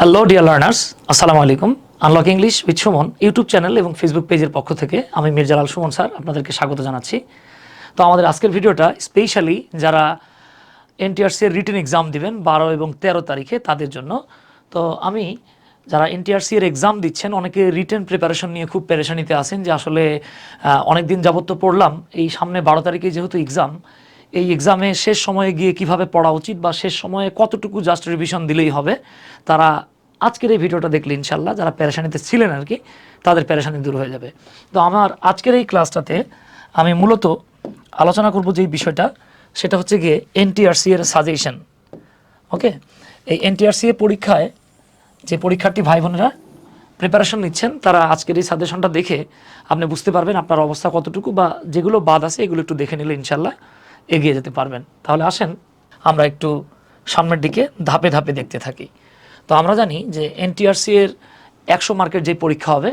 Hello dear learners আসসালামু আলাইকুম unlock English with Suman YouTube channel এবং ফেসবুক পেজের পক্ষ থেকে আমি মির্জালাল সুমন স্যার আপনাদেরকে স্বাগত জানাচ্ছি। তো আমাদের আজকের ভিডিওটা স্পেশালি যারা এনটিআরসি এর রিটেন এক্সাম দিবেন বারো এবং তেরো তারিখে তাদের জন্য। তো আমি যারা এনটিআরসি এর এক্সাম দিচ্ছেন, অনেকে রিটেন প্রিপারেশন নিয়ে খুব পেরেশানিতে আছেন যে আসলে অনেক দিন যাবত তো পড়লাম, এই সামনে বারো তারিখে যেহেতু এক্সাম এই এক্সামে শেষ সময়ে গিয়ে কীভাবে পড়া উচিত বা শেষ সময়ে কতটুকু জাস্ট রিভিশন দিলেই হবে, তারা আজকের এই ভিডিওটা দেখলে ইনশাল্লাহ যারা প্যারেশানিতে ছিলেন আর কি, তাদের পেরেশানি দূর হয়ে যাবে। তো আমার আজকের এই ক্লাসটাতে আমি মূলত আলোচনা করব যেই বিষয়টা, সেটা হচ্ছে গিয়ে এনটিআরসি এর সাজেশন ওকে এই এনটিআরসি এর পরীক্ষায় যে পরীক্ষার্থী ভাই বোনেরা প্রিপারেশন নিচ্ছেন, তারা আজকের এই সাজেশনটা দেখে আপনি বুঝতে পারবেন আপনার অবস্থা কতটুকু বা যেগুলো বাদ আছে এগুলো একটু দেখে নিলে ইনশাল্লাহ এগিয়ে যেতে পারবেন। তাহলে আসেন, আমরা একটু সামনের দিকে ধাপে ধাপে দেখতে থাকি। তো আমরা জানি যে এনটিআরসি এর একশো মার্কের যে পরীক্ষা হবে,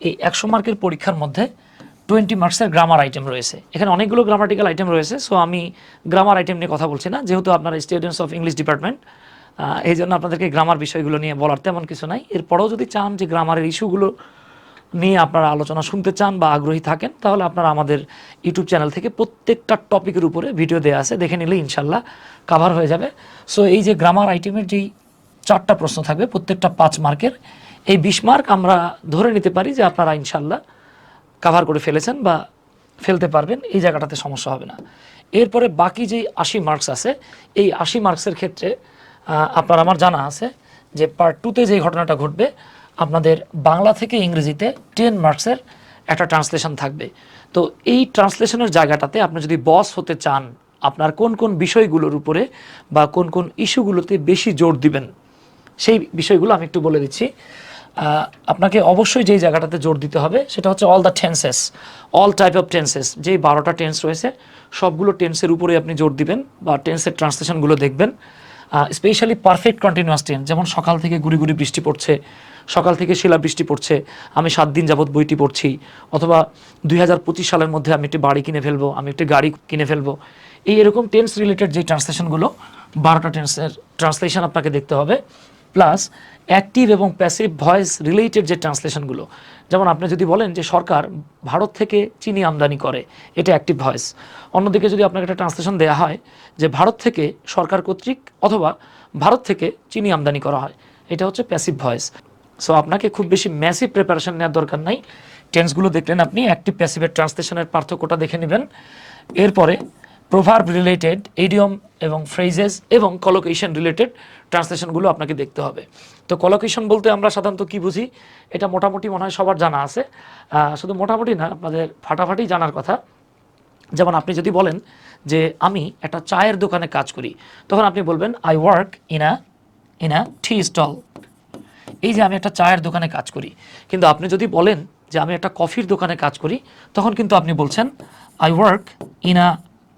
এই একশো মার্কের পরীক্ষার মধ্যে টোয়েন্টি মার্কসের গ্রামার আইটেম রয়েছে। এখানে অনেকগুলো গ্রামাটিক্যাল আইটেম রয়েছে সো আমি গ্রামার আইটেম নিয়ে কথা বলছি না, যেহেতু আপনারা স্টুডেন্টস অফ ইংলিশ ডিপার্টমেন্ট এই জন্য আপনাদেরকে গ্রামার বিষয়গুলো নিয়ে বলার তেমন কিছু নাই। এরপরেও যদি চান যে গ্রামারের ইস্যুগুলো নিয়ে আপনারা আলোচনা শুনতে চান বা আগ্রহী থাকেন, তাহলে আপনারা আমাদের ইউটিউব চ্যানেল থেকে প্রত্যেকটা টপিকের উপরে ভিডিও দেওয়া আছে, দেখে নিলে ইনশাল্লাহ কাভার হয়ে যাবে। সো এই যে গ্রামার আইটেমের যেই চারটা প্রশ্ন থাকবে, প্রত্যেকটা পাঁচ মার্কের, এই বিশ মার্ক আমরা ধরে নিতে পারি যে আপনারা ইনশাল্লাহ কাভার করে ফেলেছেন বা ফেলতে পারবেন, এই জায়গাটাতে সমস্যা হবে না। এরপরে বাকি যেই আশি মার্কস আছে, এই আশি মার্কসের ক্ষেত্রে আপনার আমার জানা আছে যে পার্ট টুতে যে ঘটনাটা ঘটবে আপনাদের বাংলা থেকে ইংরেজিতে টেন মার্কসের একটা ট্রান্সলেশন থাকবে। তো এই ট্রান্সলেশনের জায়গাটাতে আপনি যদি বস হতে চান, আপনার কোন কোন বিষয়গুলোর উপরে বা কোন কোন ইস্যুগুলোতে বেশি জোর দিবেন, সেই বিষয়গুলো আমি একটু বলে দিচ্ছি। আপনাকে অবশ্যই যেই জায়গাটাতে জোর দিতে হবে, সেটা হচ্ছে all the tenses all type of tenses যেই বারোটা টেন্স রয়েছে, সবগুলো টেন্সের উপরে আপনি জোর দিবেন বা টেন্সের ট্রান্সলেশনগুলো দেখবেন। স্পেশালি পারফেক্ট কন্টিনিউয়াস টেন্স যেমন সকাল থেকে গুড়ি গুড়ি বৃষ্টি পড়ছে সকাল থেকে শিলা বৃষ্টি পড়ছে, আমি সাত দিন যাবত বইটি পড়ছি, অথবা দুই হাজার পঁচিশ সালের মধ্যে আমি একটি বাড়ি কিনে ফেলব, আমি একটি গাড়ি কিনে ফেলব। এই এরকম টেন্স রিলেটেড যে ট্রান্সলেশনগুলো, বারোটা টেন্সের ট্রান্সলেশন আপনাকে দেখতে হবে প্লাস অ্যাক্টিভ এবং প্যাসিভ ভয়েস রিলেটেড যে ট্রান্সলেশনগুলো, যেমন আপনি যদি বলেন যে সরকার ভারত থেকে চিনি আমদানি করে, এটা অ্যাক্টিভ ভয়েস অন্যদিকে যদি আপনাকে একটা ট্রান্সলেশন দেওয়া হয় যে ভারত থেকে সরকার কর্তৃক অথবা ভারত থেকে চিনি আমদানি করা হয়, এটা হচ্ছে প্যাসিভ ভয়েস সো আপনাকে খুব বেশি ম্যাসিভ প্রিপারেশন নেওয়ার দরকার নাই। টেন্সগুলো দেখলেন আপনি অ্যাক্টিভ প্যাসিভের ট্রান্সলেশনের পার্থক্যটা দেখে নেবেন। এরপরে প্রভার্ব রিলেটেড এডিয়ম এবং ফ্রেজেস এবং কলোকেশন রিলেটেড ট্রান্সলেশনগুলো আপনাকে দেখতে হবে। তো কলোকেশন বলতে আমরা সাধারণত কি বুঝি? এটা মোটামুটি মনে হয় সবার জানা আছে। শুধু মোটামুটি না, আপনাদের ফাটাফাটি জানার কথা। যেমন আপনি যদি বলেন যে, আমি একটা চায়ের দোকানে কাজ করি। তখন আপনি বলবেন I work in a in a tea stall এই যে আমি একটা চায়ের দোকানে কাজ করি। কিন্তু আপনি যদি বলেন যে আমি একটা কফির দোকানে কাজ করি, তখন কিন্তু আপনি বলছেন I work in a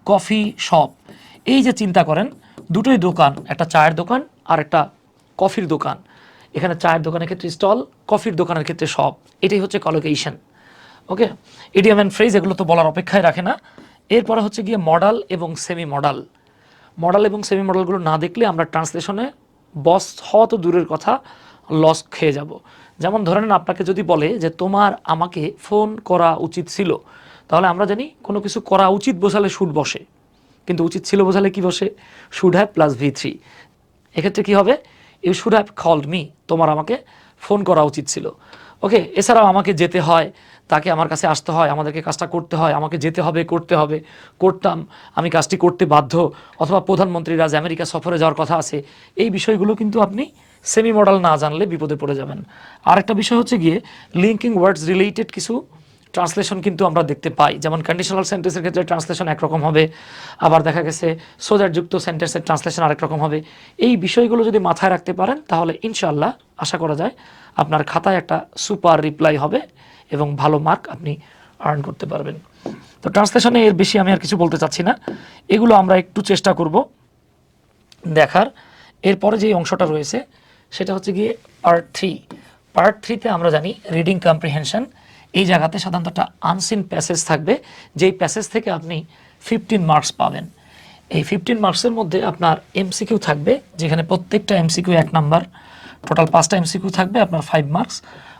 coffee shop এই যে চিন্তা করেন, দুটোই দোকান, একটা চায়ের দোকান আর একটা কফির দোকান। এখানে চায়ের দোকানের ক্ষেত্রে স্টল, কফির দোকানের ক্ষেত্রে শপ এটাই হচ্ছে collocation okay? Idiom and phrase এগুলো তো বলার অপেক্ষায় রাখে না। এরপরে হচ্ছে গিয়ে মডাল এবং সেমি মডাল মডেল এবং সেমি মডেলগুলো না দেখলে আমরা ট্রান্সলেশনে বস হওয়া তো দূরের কথা। লস খেয়ে যাব। যেমন ধরে নেন আপনাকে যদি বলে যে তোমার আমাকে ফোন করা উচিত ছিল, তাহলে আমরা জানি কোনো কিছু করা উচিত বোঝালে শুড বসে। কিন্তু উচিত ছিল বোঝালে কি বসে? Should have plus V three এক্ষেত্রে কী হবে? You should have called me তোমার আমাকে ফোন করা উচিত ছিল। ওকে এছাড়াও আমাকে যেতে হয়। তাকে আমার কাছে আসতে হয়। আমাদেরকে কাজটা করতে হয়। আমাকে যেতে হবে, করতে হবে। করতাম। আমি কাজটি করতে বাধ্য। অথবা প্রধানমন্ত্রীর আজ আমেরিকা সফরে যাওয়ার কথা আছে। এই বিষয়গুলো কিন্তু আপনি সেমি মডেল না জানলে বিপদে পড়ে যাবেন। আরেকটা বিষয় হচ্ছে গিয়ে লিঙ্কিং ওয়ার্ডস রিলেটেড কিছু ট্রান্সলেশন কিন্তু আমরা দেখতে পাই। যেমন কন্ডিশনাল সেন্টেন্সের ক্ষেত্রে ট্রান্সলেশন একরকম হবে, আবার দেখা গেছে সোজারযুক্ত সেন্টেন্সের ট্রান্সলেশন আরেক রকম হবে। এই বিষয়গুলো যদি মাথায় রাখতে পারেন, তাহলে ইনশাল্লাহ আশা করা যায় আপনার খাতায় একটা সুপার রিপ্লাই হবে এবং ভালো মার্ক আপনি আর্ন করতে পারবেন। তো ট্রান্সলেশনে এর বেশি আমি আর কিছু বলতে চাচ্ছি না। এগুলো আমরা একটু চেষ্টা করব দেখার। এরপরে যে অংশটা রয়েছে সেটা হচ্ছে গিয়ে পার্ট থ্রি পার্ট থ্রিতে আমরা জানি রিডিং কম্প্রিহেনশন এই জায়গাতে সাধারণত একটা আনসিন প্যাসেজ থাকবে, যেই প্যাসেজ থেকে আপনি ফিফটিন মার্কস পাবেন। এই ফিফটিন মার্কসের মধ্যে আপনার এমসিকিউ থাকবে, যেখানে প্রত্যেকটা এমসিকিউ এক নাম্বার টোটাল পাঁচটা এমসিকিউ থাকবে, আপনার ফাইভ মার্কস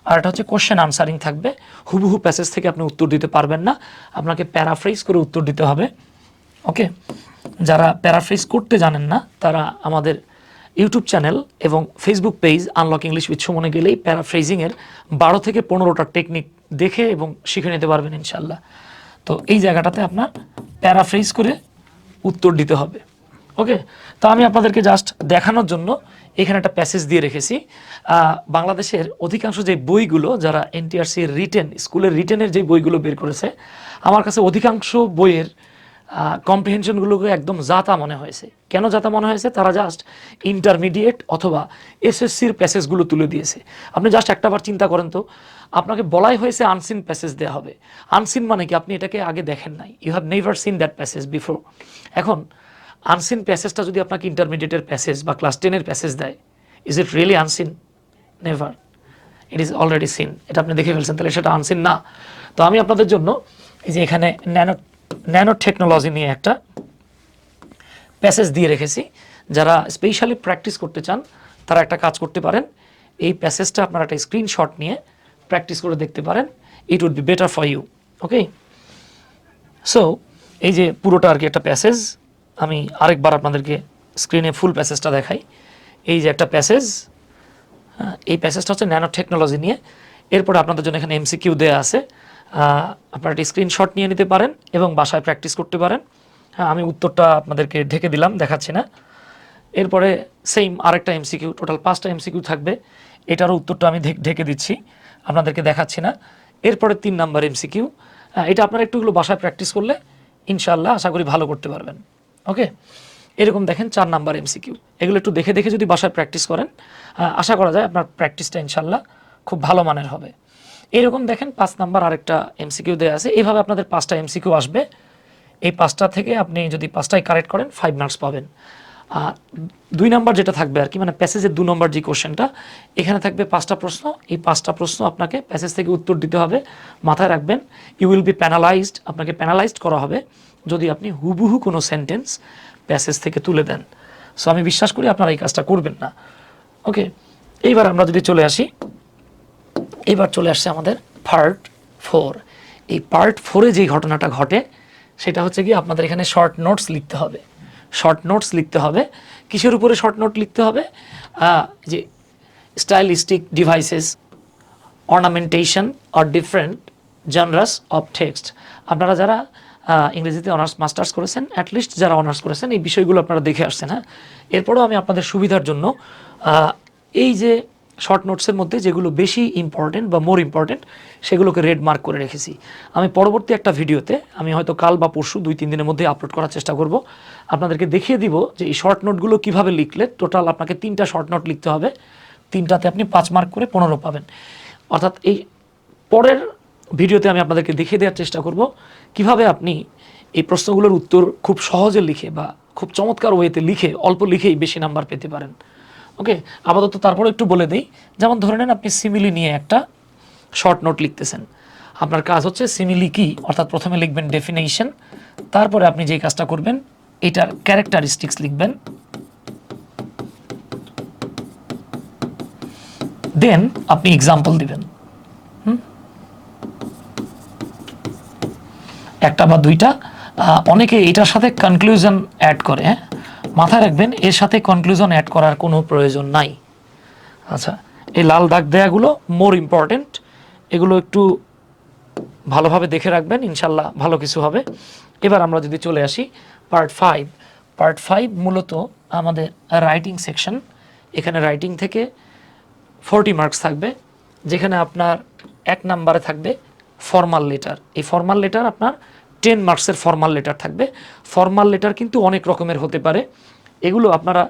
আর এটা হচ্ছে কোশ্চেন আনসারিং থাকবে। হুবহু প্যাসেজ থেকে আপনি উত্তর দিতে পারবেন না। আপনাকে প্যারাফ্রেজ করে উত্তর দিতে হবে। ওকে যারা প্যারাফ্রেজ করতে জানেন না, তারা আমাদের ইউটিউব চ্যানেল এবং Facebook page unlock English with সুমনে গেলেই প্যারাফ্রেজিংয়ের বারো থেকে পনেরোটা টেকনিক দেখে এবং শিখে নিতে পারবেন ইনশাল্লাহ তো এই জায়গাটাতে আপনার প্যারাফ্রেজ করে উত্তর দিতে হবে। ওকে? তো আমি আপনাদেরকে জাস্ট দেখানোর জন্য এখানে একটা প্যাসেজ দিয়ে রেখেছি। বাংলাদেশের অধিকাংশ যে বইগুলো যারা এনটিআরসি রিটেন, স্কুলের রিটেনের যে বইগুলো বের করেছে, আমার কাছে অধিকাংশ বইয়ের কম্প্রিহেনশনগুলোকে একদম জাতা মনে হয়েছে। কেন জাতা মনে হয়েছে? তারা জাস্ট ইন্টারমিডিয়েট অথবা এসএসসির প্যাসেজগুলো তুলে দিয়েছে। আপনি জাস্ট একটাবার চিন্তা করেন তো, আপনাকে বলাই হয়েছে আনসিন প্যাসেজ দেওয়া হবে। আনসিন মানে কি? আপনি এটাকে আগে দেখেন নাই। You have never seen that passage before এখন আনসিন প্যাসেজটা যদি আপনাকে ইন্টারমিডিয়েটের প্যাসেজ বা ক্লাস টেনের প্যাসেজ দেয় is it really unseen never it is already seen এটা আপনি দেখে ফেলছেন, তাহলে সেটা আনসিন না। তো আমি আপনাদের জন্য এই যে এখানে ন্যানো ন্যানো টেকনোলজি নিয়ে একটা প্যাসেজ দিয়ে রেখেছি। যারা স্পেশালি প্র্যাকটিস করতে চান, তারা একটা কাজ করতে পারেন। এই প্যাসেজটা আপনারা একটা স্ক্রিনশট নিয়ে প্র্যাকটিস করে দেখতে পারেন। It would be better for you okay so এই যে পুরোটা আর কি একটা প্যাসেজ আমি আরেকবার আপনাদেরকে স্ক্রিনে ফুল প্যাসেজটা দেখাই। এই যে একটা প্যাসেজ এই প্যাসেজটা হচ্ছে ন্যানো টেকনোলজি নিয়ে। এরপরে আপনাদের জন্য এখানে এমসিকিউ দেওয়া আছে। আপনারা একটি স্ক্রিনশট নিয়ে নিতে পারেন এবং বাসায় প্র্যাকটিস করতে পারেন। হ্যাঁ আমি উত্তরটা আপনাদেরকে ঢেকে দিলাম, দেখাচ্ছি না। এরপরে সেম আরেকটা এমসিকিউ টোটাল পাঁচটা এমসিকিউ থাকবে। এটারও উত্তরটা আমি ঢেকে দিচ্ছি, আপনাদেরকে দেখাচ্ছি না। এরপরে তিন নাম্বার এমসিকিউ এটা আপনারা একটুগুলো বাসায় প্র্যাকটিস করলে ইনশাল্লাহ আশা করি ভালো করতে পারবেন। ওকে? এরকম দেখেন চার নাম্বার এমসিকিউ এগুলো একটু দেখে দেখে যদি বাসায় প্র্যাকটিস করেন আশা করা যায় আপনার প্র্যাকটিসটা ইনশাল্লাহ খুব ভালো মানের হবে। এরকম দেখেন, পাঁচ নাম্বার আরেকটা এমসিকিউ দেওয়া আছে। এইভাবে আপনাদের পাঁচটা এমসিকিউ আসবে। এই পাঁচটা থেকে আপনি যদি পাঁচটায় কারেক্ট করেন ফাইভ মার্কস পাবেন। আর দুই নাম্বার যেটা থাকবে আর কি মানে প্যাসেজের দু নম্বর যে কোশ্চেনটা এখানে থাকবে পাঁচটা প্রশ্ন। এই পাঁচটা প্রশ্ন আপনাকে প্যাসেজ থেকে উত্তর দিতে হবে। মাথায় রাখবেন ইউ উইল বি প্যানালাইজড আপনাকে প্যানালাইজড করা হবে যদি আপনি হুবহু কোনো সেন্টেন্স প্যাসেজ থেকে তুলে দেন। সো আমি বিশ্বাস করি আপনারা এই কাজটা করবেন না। ওকে এইবার আমরা যদি চলে আসি। এবার চলে আসছে আমাদের পার্ট ফোর এই পার্ট ফোরে যে ঘটনাটা ঘটে, সেটা হচ্ছে কি আপনাদের এখানে শর্ট নোটস লিখতে হবে। শর্ট নোটস লিখতে হবে। কিসের উপরে শর্ট নোট লিখতে হবে? যে stylistic devices ornamentation or different genres of text আপনারা যারা ইংরেজিতে অনার্স মাস্টার্স করেছেন অ্যাটলিস্ট যারা অনার্স করেছেন, এই বিষয়গুলো আপনারা দেখে আসছেন হ্যাঁ? এরপরেও আমি আপনাদের সুবিধার জন্য এই যে শর্ট নোটসের মধ্যে যেগুলো বেশি ইম্পর্টেন্ট বা মোর ইম্পর্টেন্ট সেগুলোকে রেড মার্ক করে রেখেছি। আমি পরবর্তী একটা ভিডিওতে, আমি হয়তো কাল বা পরশু দুই, তিন দিনের মধ্যে আপলোড করার চেষ্টা করব। আপনাদেরকে দেখিয়ে দিব যে এই শর্ট নোটগুলো কীভাবে লিখলে টোটাল আপনাকে তিনটা শর্ট নোট লিখতে হবে। তিনটাতে আপনি পাঁচ মার্ক করে পনেরো পাবেন। অর্থাৎ এই পরের ভিডিওতে আমি আপনাদেরকে দেখিয়ে দেওয়ার চেষ্টা করব কীভাবে আপনি এই প্রশ্নগুলোর উত্তর খুব সহজে লিখে বা খুব চমৎকার ওয়েতে লিখে, অল্প লিখেই বেশি নাম্বার পেতে পারেন। ওকে, আপাতত তারপরে একটু বলে দিই। যেমন ধরে নেন আপনি সিমিলি নিয়ে একটা শর্ট নোট লিখতেছেন। আপনার কাজ হচ্ছে সিমিলি কি? অর্থাৎ প্রথমে লিখবেন ডেফিনেশন তারপরে আপনি যে কাজটা করবেন, এটার ক্যারেক্টারিস্টিক্স লিখবেন। দেন আপনি এক্সাম্পল দিবেন? একটা বা দুইটা। অনেকে এটার সাথে কনক্লুশন অ্যাড করে হ্যাঁ? মাথায় রাখবেন, এর সাথে কনক্লুশন অ্যাড করার কোনো প্রয়োজন নাই। আচ্ছা এই লাল দাগ দেয়াগুলো মোর ইম্পর্টেন্ট এগুলো একটু ভালোভাবে দেখে রাখবেন, ইনশাল্লাহ ভালো কিছু হবে। এবার আমরা যদি চলে আসি পার্ট ফাইভ পার্ট ফাইভ মূলত আমাদের রাইটিং সেকশন এখানে রাইটিং থেকে ফোরটি মার্কস থাকবে, যেখানে আপনার এক নাম্বারে থাকবে ফর্মাল লেটার এই ফর্মাল লেটার আপনার টেন মার্কসের ফর্মাল লেটার থাকবে। ফর্মাল লেটার কিন্তু অনেক রকমের হতে পারে। এগুলো আপনারা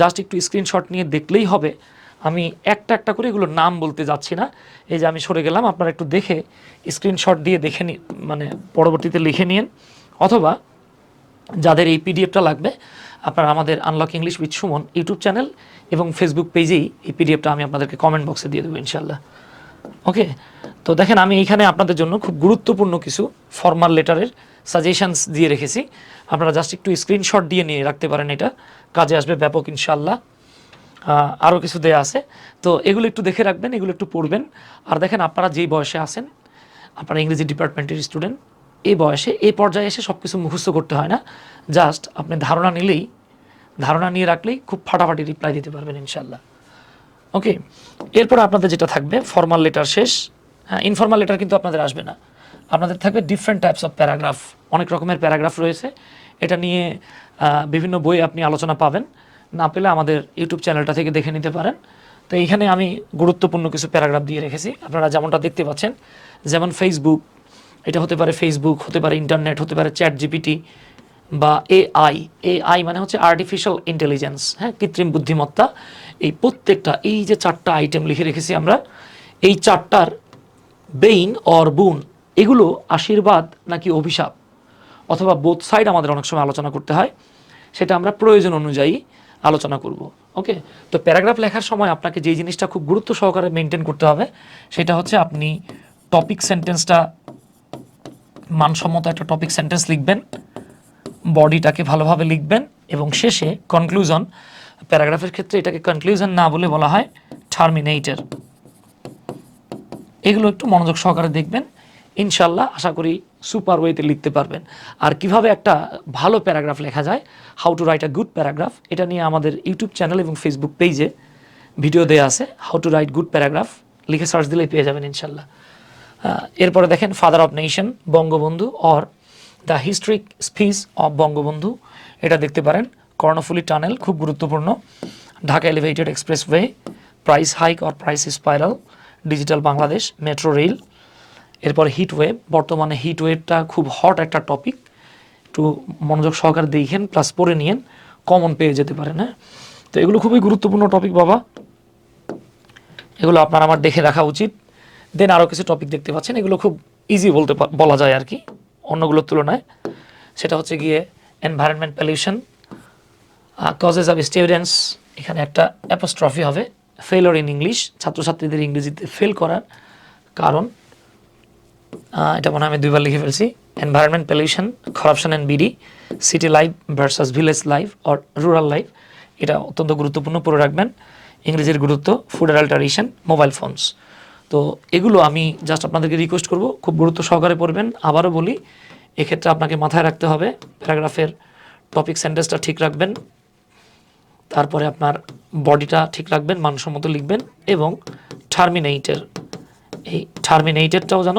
জাস্ট একটু স্ক্রিনশট নিয়ে দেখলেই হবে। আমি একটা একটা করে এগুলোর নাম বলতে যাচ্ছি না। এই যে আমি সরে গেলাম, আপনারা একটু দেখে স্ক্রিনশট দিয়ে দেখে নি মানে পরবর্তীতে লিখে নিন অথবা যাদের এই পিডিএফটা লাগবে, আপনারা আমাদের unlock English with Suman YouTube channel এবং ফেসবুক পেজেই এই পিডিএফটা আমি আপনাদেরকে কমেন্ট বক্সে দিয়ে দেবো ইনশাল্লাহ ওকে তো দেখেন আমি এইখানে আপনাদের জন্য খুব গুরুত্বপূর্ণ কিছু ফর্মাল লেটারের সাজেশনস দিয়ে রেখেছি। আপনারা জাস্ট একটু স্ক্রিনশট দিয়ে নিয়ে রাখতে পারেন এটা। কাজে আসবে ব্যাপক ইনশাল্লাহ আরও কিছু দেয়া আছে। তো এগুলো একটু দেখে রাখবেন, এগুলো একটু পড়বেন। আর দেখেন আপনারা যেই বয়সে আছেন, আপনারা ইংরেজি ডিপার্টমেন্টের স্টুডেন্ট এই বয়সে, এই পর্যায়ে এসে সব কিছু মুখস্থ করতে হয় না। জাস্ট আপনি ধারণা নিলেই, ধারণা নিয়ে রাখলেই খুব ফাটাফাটি রিপ্লাই দিতে পারবেন ইনশাল্লাহ ওকে এরপর আপনাদের যেটা থাকবে ফর্মাল লেটার শেষ। হ্যাঁ ইনফর্মাল লেটার কিন্তু আপনাদের আসবে না। আপনাদের থাকবে ডিফারেন্ট টাইপস অফ প্যারাগ্রাফ অনেক রকমের প্যারাগ্রাফ রয়েছে। এটা নিয়ে বিভিন্ন বই আপনি আলোচনা পাবেন। না পেলে আমাদের ইউটিউব চ্যানেলটা থেকে দেখে নিতে পারেন। তো এইখানে আমি গুরুত্বপূর্ণ কিছু প্যারাগ্রাফ দিয়ে রেখেছি। আপনারা যেমনটা দেখতে পাচ্ছেন, যেমন ফেসবুক এটা হতে পারে ফেসবুক হতে পারে ইন্টারনেট হতে পারে চ্যাট জিপিটি বা এআই এআই মানে হচ্ছে আর্টিফিশিয়াল ইন্টেলিজেন্স হ্যাঁ কৃত্রিম বুদ্ধিমত্তা। এই প্রত্যেকটা, এই যে চারটা আইটেম লিখে রেখেছি আমরা, এই চারটার বেইন অর বুন এগুলো আশীর্বাদ নাকি অভিশাপ? অথবা বোথ সাইড আমাদের অনেক সময় আলোচনা করতে হয়, সেটা আমরা প্রয়োজন অনুযায়ী আলোচনা করব ওকে তো প্যারাগ্রাফ লেখার সময় আপনাকে যেই জিনিসটা খুব গুরুত্ব সহকারে মেনটেন করতে হবে, সেটা হচ্ছে আপনি টপিক সেন্টেন্সটা মানসম্মত একটা টপিক সেন্টেন্স লিখবেন। বডিটাকে ভালোভাবে লিখবেন এবং শেষে কনক্লুশন প্যারাগ্রাফের ক্ষেত্রে এটাকে কনক্লুশন না বলে বলা হয় টার্মিনেটর এগুলো একটু মনোযোগ সহকারে দেখবেন। ইনশাল্লাহ আশা করি সুপার ওয়েতে লিখতে পারবেন। আর কীভাবে একটা ভালো প্যারাগ্রাফ লেখা যায় how to write a good paragraph এটা নিয়ে আমাদের ইউটিউব চ্যানেল এবং ফেসবুক পেজে ভিডিও দেওয়া আছে। How to write good paragraph লিখে সার্চ দিলেই পেয়ে যাবেন ইনশাল্লাহ। এরপরে দেখেন father of nation Bangabandhu or the historic speech of Bangabandhu. এটা দেখতে পারেন। কর্ণফুলি টানেল, খুব গুরুত্বপূর্ণ। Dhaka elevated expressway price hike or price spiral digital Bangladesh metro rail এরপর হিট ওয়েভ বর্তমানে হিট ওয়েভটা খুব হট একটা টপিক একটু মনোযোগ সহকারে দেখেন প্লাস পড়ে নিয়েন কমন পেয়ে যেতে পারেন হ্যাঁ? তো এগুলো খুবই গুরুত্বপূর্ণ টপিক বাবা। এগুলো আপনার আমার দেখে রাখা উচিত। দেন আরও কিছু টপিক দেখতে পাচ্ছেন, এগুলো খুব ইজি বলতে বলা যায় আর কি। অন্যগুলোর তুলনায়, সেটা হচ্ছে গিয়ে environment pollution causes of students এখানে একটা অ্যাপোস্ট্রফি হবে ফেলর ইন ইংলিশ ছাত্রছাত্রীদের ইংরেজিতে ফেল করার কারণ এটা মনে হয় আমি দুইবার লিখে ফেলছি environment pollution corruption and BD city life versus village life or rural life এটা অত্যন্ত গুরুত্বপূর্ণ, পড়ে রাখবেন, ইংরেজির গুরুত্ব ফুড অ্যাডাল্টারেশন মোবাইল ফোনস তো এগুলো আমি জাস্ট আপনাদেরকে রিকোয়েস্ট করব, খুব গুরুত্ব সহকারে পড়বেন। আবারও বলি, এক্ষেত্রে আপনাকে মাথায় রাখতে হবে, প্যারাগ্রাফের টপিক সেন্টেন্সটা ঠিক রাখবেন, তারপরে আপনার বডিটা ঠিক রাখবেন, মানসম্মত লিখবেন এবং টার্মিনেটের এই টার্মিনেটেডটাও যেন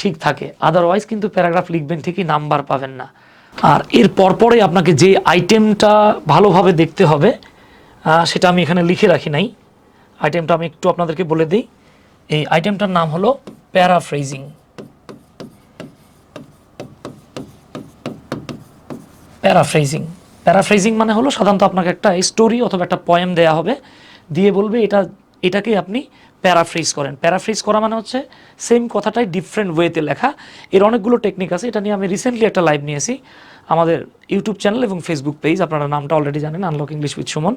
ঠিক থাকে। আদারওয়াইজ কিন্তু প্যারাগ্রাফ লিখবেন ঠিকই, নাম্বার পাবেন না। আর এর পরপরে আপনাকে যে আইটেমটা ভালোভাবে দেখতে হবে সেটা আমি এখানে লিখে রাখি নাই। আইটেমটা আমি একটু আপনাদেরকে বলে দিই। এই আইটেমটার নাম হলো প্যারাফ্রেজিং প্যারাফ্রেজিং প্যারাফ্রেজিং মানে হলো সাধারণত আপনাকে একটা স্টোরি অথবা একটা পয়েম দেয়া হবে। দিয়ে বলবে এটা এটাকে আপনি প্যারাফ্রেজ করেন। প্যারাফ্রেজ করা মানে হচ্ছে সেম কথাটাই ডিফারেন্ট ওয়েতে লেখা। এর অনেকগুলো টেকনিক আছে, এটা নিয়ে আমি রিসেন্টলি একটা লাইভ নিয়েছি আমাদের ইউটিউব চ্যানেল এবং ফেসবুক পেজ আপনারা নামটা অলরেডি জানেন আনলক ইংলিশ উইথ সুমন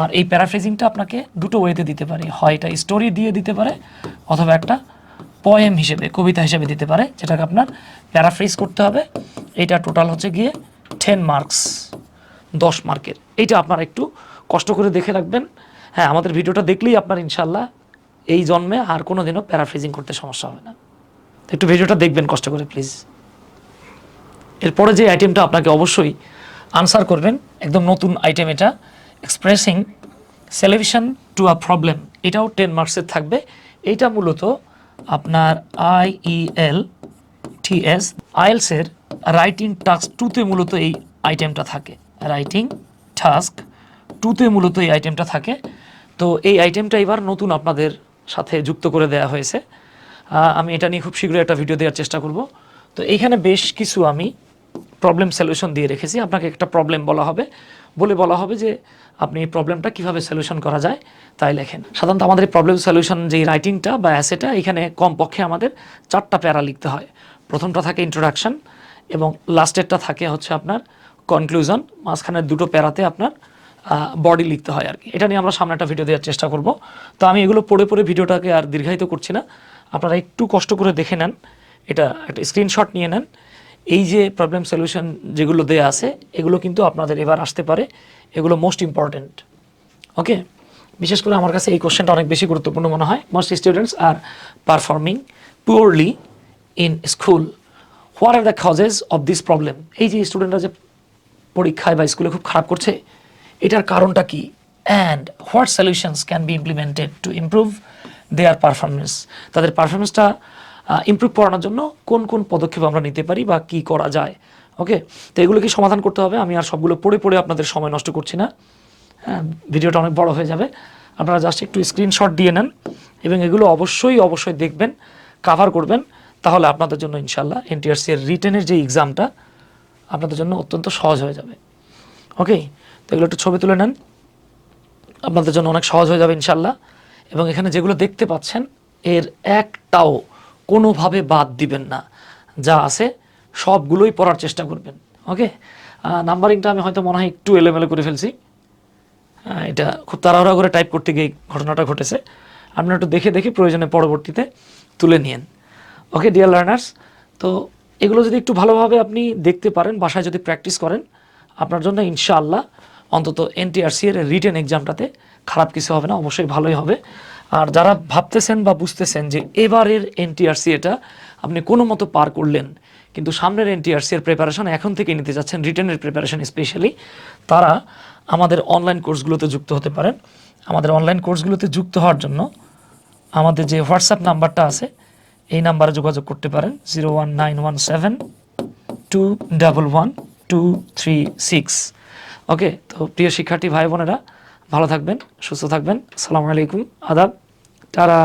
আর এই প্যারাফ্রেজিংটা আপনাকে দুটো ওয়েতে দিতে পারে। হয় এটা স্টোরি দিয়ে দিতে পারে, অথবা একটা পয়েম হিসেবে, কবিতা হিসেবে দিতে পারে, যেটাকে আপনার প্যারাফ্রেজ করতে হবে। এটা টোটাল হচ্ছে গিয়ে টেন মার্কস দশ মার্কের এইটা আপনারা একটু কষ্ট করে দেখে রাখবেন। হ্যাঁ আমাদের ভিডিওটা দেখলেই আপনার ইনশাল্লাহ এই জন্মে আর কোনো দিনও প্যারাফ্রেজিং করতে সমস্যা হবে না। একটু ভিডিওটা দেখবেন, কষ্ট করে প্লিজ এরপরে যে আইটেমটা আপনাকে অবশ্যই আনসার করবেন, একদম নতুন আইটেম এটা expressing solution to a problem এটাও টেন মার্কসের থাকবে। এটা মূলত আপনার আইইএল টিএস আইএলসের রাইটিং টাস্ক টুতে মূলত এই আইটেমটা থাকে। রাইটিং টাস্ক টুতে মূলত এই আইটেমটা থাকে। তো এই আইটেমটা এবার নতুন আপনাদের সাথে যুক্ত করে দেওয়া হয়েছে। আমি এটা নিয়ে খুব শীঘ্রই একটা ভিডিও দেওয়ার চেষ্টা করব। তো এইখানে বেশ কিছু আমি প্রবলেম সলিউশন দিয়ে রেখেছি। আপনাকে একটা প্রবলেম বলা হবে। বলে বলা হবে যে, আপনি এই প্রবলেমটা কীভাবে সলিউশন করা যায়, তাই লেখেন। সাধারণত আমাদের প্রবলেম সলিউশন যে রাইটিংটা বা অ্যাসেটা এখানে কমপক্ষে আমাদের চারটা প্যারা লিখতে হয়। প্রথমটা থাকে ইন্ট্রোডাকশন এবং লাস্টেরটা থাকে হচ্ছে আপনার কনক্লুশন মাঝখানের দুটো প্যারাতে আপনার বডি লিখতে হয় আর কি। এটা নিয়ে আমরা সামনে একটা ভিডিও দেওয়ার চেষ্টা করব। তো আমি এগুলো পড়ে পড়ে ভিডিওটাকে আর দীর্ঘায়িত করছি না। আপনারা একটু কষ্ট করে দেখে নেন। এটা একটা স্ক্রিনশট নিয়ে নেন। এই যে প্রবলেম সলিউশন যেগুলো দেয়া আছে, এগুলো কিন্তু আপনাদের এবার আসতে পারে। এগুলো মোস্ট ইম্পর্ট্যান্ট ওকে বিশেষ করে আমার কাছে এই কোশ্চেনটা অনেক বেশি গুরুত্বপূর্ণ মনে হয়। Most students are performing poorly in school what are the causes of this problem এই যে স্টুডেন্টরা যে পরীক্ষায় বা স্কুলে খুব খারাপ করছে এটার কারণটা কি? And what solutions can be implemented to improve their performance তাদের পারফরমেন্সটা ইমপ্রুভ করানোর জন্য কোন কোন পদক্ষেপ আমরা নিতে পারি বা কি করা যায়? ওকে তো এগুলোকে সমাধান করতে হবে। আমি আর সবগুলো পড়ে পড়ে আপনাদের সময় নষ্ট করছি না। হ্যাঁ, ভিডিওটা অনেক বড় হয়ে যাবে। আপনারা জাস্ট একটু স্ক্রিনশট দিয়ে নেন এবং এগুলো অবশ্যই অবশ্যই দেখবেন কাভার করবেন। তাহলে আপনাদের জন্য ইনশাল্লাহ এনটিআরসি এর রিটেনের যে এক্সামটা আপনাদের জন্য অত্যন্ত সহজ হয়ে যাবে। ওকে এগুলো একটু ছবি তুলে নেন। আপনাদের জন্য অনেক সহজ হয়ে যাবে ইনশাল্লাহ এবং এখানে যেগুলো দেখতে পাচ্ছেন, এর একটাও কোনোভাবে বাদ দিবেন না। যা আছে, সবগুলোই পড়ার চেষ্টা করবেন। ওকে? নাম্বারিংটা আমি হয়তো মনে হয় একটু এলোমেলো করে ফেলছি। এটা খুব তাড়াহুড়া করে টাইপ করতে গিয়ে ঘটনাটা ঘটেছে। আপনারা একটু দেখে দেখে প্রয়োজনে পরবর্তীতে তুলে নিন ওকে, ডিয়ার লার্নার্স? তো এগুলো যদি একটু ভালোভাবে আপনি দেখতে পারেন, বাসায় যদি প্র্যাকটিস করেন, আপনার জন্য ইনশাআল্লাহ অন্তত এনটিআরসি এর রিটেন এক্সামটাতে খারাপ কিছু হবে না, অবশ্যই ভালোই হবে। আর যারা ভাবতেছেন বা বুঝতেছেন যে এবারের এনটিআরসি এটা আপনি কোনো মতো পার করলেন, কিন্তু সামনের এনটিআরসি এর প্রিপারেশন এখন থেকে নিতে যাচ্ছেন রিটেনের প্রিপারেশন স্পেশালি তারা আমাদের অনলাইন কোর্সগুলোতে যুক্ত হতে পারেন। আমাদের অনলাইন কোর্সগুলোতে যুক্ত হওয়ার জন্য আমাদের যে হোয়াটসঅ্যাপ নাম্বারটা আছে, এই নাম্বারে যোগাযোগ করতে পারেন zero one nine one seven two double one two three six okay তো প্রিয় শিক্ষার্থী ভাই বোনেরা ভালো থাকবেন সুস্থ থাকবেন। আসসালামু আলাইকুম আদাব তারা